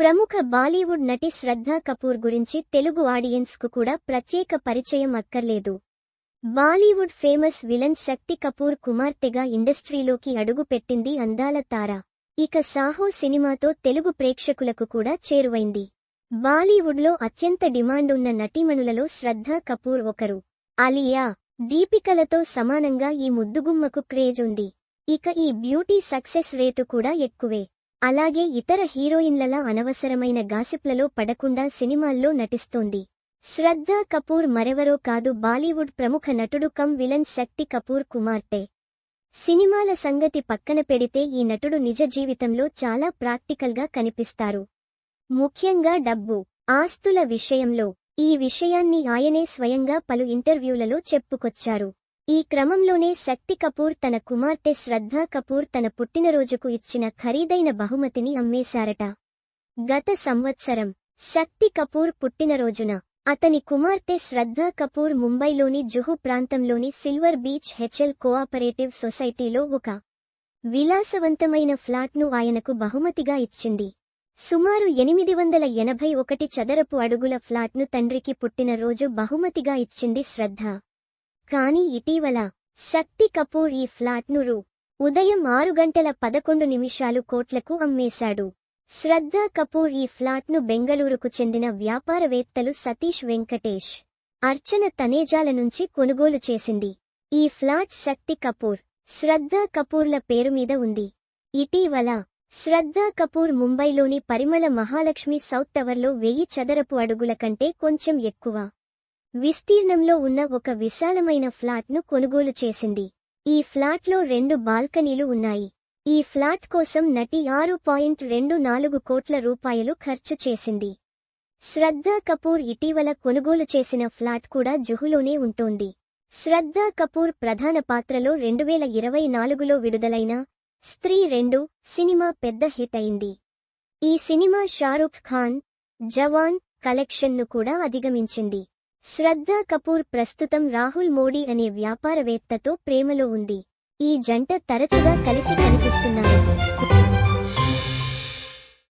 ప్రముఖ బాలీవుడ్ నటి శ్రద్ధా కపూర్ గురించి తెలుగు ఆడియన్స్కు కూడా ప్రత్యేక పరిచయం అక్కర్లేదు. Bollywood famous villain Shakti Kapoor కుమార్తెగా ఇండస్ట్రీలోకి అడుగుపెట్టింది అందాల తార. ఇక సాహో సినిమాతో తెలుగు ప్రేక్షకులకు కూడా చేరువైంది. బాలీవుడ్లో అత్యంత డిమాండ్ ఉన్న నటీమణులలో శ్రద్ధా కపూర్ ఒకరు. అలియా దీపికలతో సమానంగా ఈ ముద్దుగుమ్మకు క్రేజ్ ఉంది. ఇక ఈ బ్యూటీ సక్సెస్ రేటు కూడా ఎక్కువే. అలాగే ఇతర హీరోయిన్లలా అనవసరమైన గాసిప్లలో పడకుండా సినిమాల్లో నటిస్తోంది. శ్రద్ధా కపూర్ మరెవరో కాదు బాలీవుడ్ ప్రముఖ నటుడు కమ్ విలన్ శక్తి కపూర్ కుమార్తె. సినిమాల సంగతి పక్కన పెడితే ఈ నటుడు నిజ జీవితంలో చాలా ప్రాక్టికల్గా కనిపిస్తారు. ముఖ్యంగా డబ్బు ఆస్తుల విషయంలో. ఈ విషయాన్ని ఆయనే స్వయంగా పలు ఇంటర్వ్యూలలో చెప్పుకొచ్చారు. ఈ క్రమంలోనే శక్తి కపూర్ తన కుమార్తె శ్రద్ధా కపూర్ తన పుట్టినరోజుకు ఇచ్చిన ఖరీదైన బహుమతిని అమ్మేశారట. గత సంవత్సరం శక్తి కపూర్ పుట్టినరోజున అతని కుమార్తె శ్రద్ధా కపూర్ ముంబైలోని జుహు ప్రాంతంలోని సిల్వర్ బీచ్ హెచ్ఎల్ కోఆపరేటివ్ సొసైటీలో ఒక విలాసవంతమైన ఫ్లాట్ను ఆయనకు బహుమతిగా ఇచ్చింది. సుమారు ఎనిమిది వందల ఎనభై ఒకటి చదరపు అడుగుల ఫ్లాట్ను తండ్రికి పుట్టినరోజు బహుమతిగా ఇచ్చింది శ్రద్ధ. కాని ఇటీవల శక్తి కపూర్ ఈ ఫ్లాట్ను రూ. ఉదయం ఆరు గంటల పదకొండు నిమిషాలు కోట్లకు అమ్మేశాడు. శ్రద్ధా కపూర్ ఈ ఫ్లాట్ను బెంగళూరుకు చెందిన వ్యాపారవేత్తలు సతీష్ వెంకటేష్ అర్చన తనేజాల నుంచి కొనుగోలు చేసింది. ఈ ఫ్లాట్ శక్తి కపూర్ శ్రద్ధా కపూర్ల పేరు మీద ఉంది. ఇటీవల శ్రద్ధా కపూర్ ముంబైలోని పరిమళ మహాలక్ష్మి సౌత్ టవర్లో వెయ్యి చదరపు అడుగుల కంటే కొంచెం ఎక్కువ విస్తీర్ణంలో ఉన్న ఒక విశాలమైన ఫ్లాట్ను కొనుగోలు చేసింది. ఈ ఫ్లాట్లో రెండు బాల్కనీలు ఉన్నాయి. ఈ ఫ్లాట్ కోసం నటి ఆరు పాయింట్ రెండు నాలుగు కోట్ల రూపాయలు ఖర్చు చేసింది. శ్రద్ధా కపూర్ ఇటీవల కొనుగోలు చేసిన ఫ్లాట్ కూడా జుహులోనే ఉంటోంది. శ్రద్ధా కపూర్ ప్రధాన పాత్రలో రెండువేల ఇరవై నాలుగులో విడుదలైన స్త్రీ రెండు సినిమా పెద్ద హిట్ అయింది. ఈ సినిమా షారుఖ్ ఖాన్ జవాన్ కలెక్షన్ను కూడా అధిగమించింది. శ్రద్ధా కపూర్ ప్రస్తుతం రాహుల్ మోడీ అనే వ్యాపారవేత్తతో ప్రేమలో ఉంది. ఈ జంట తరచుగా కలిసి కనిపిస్తున్నారు.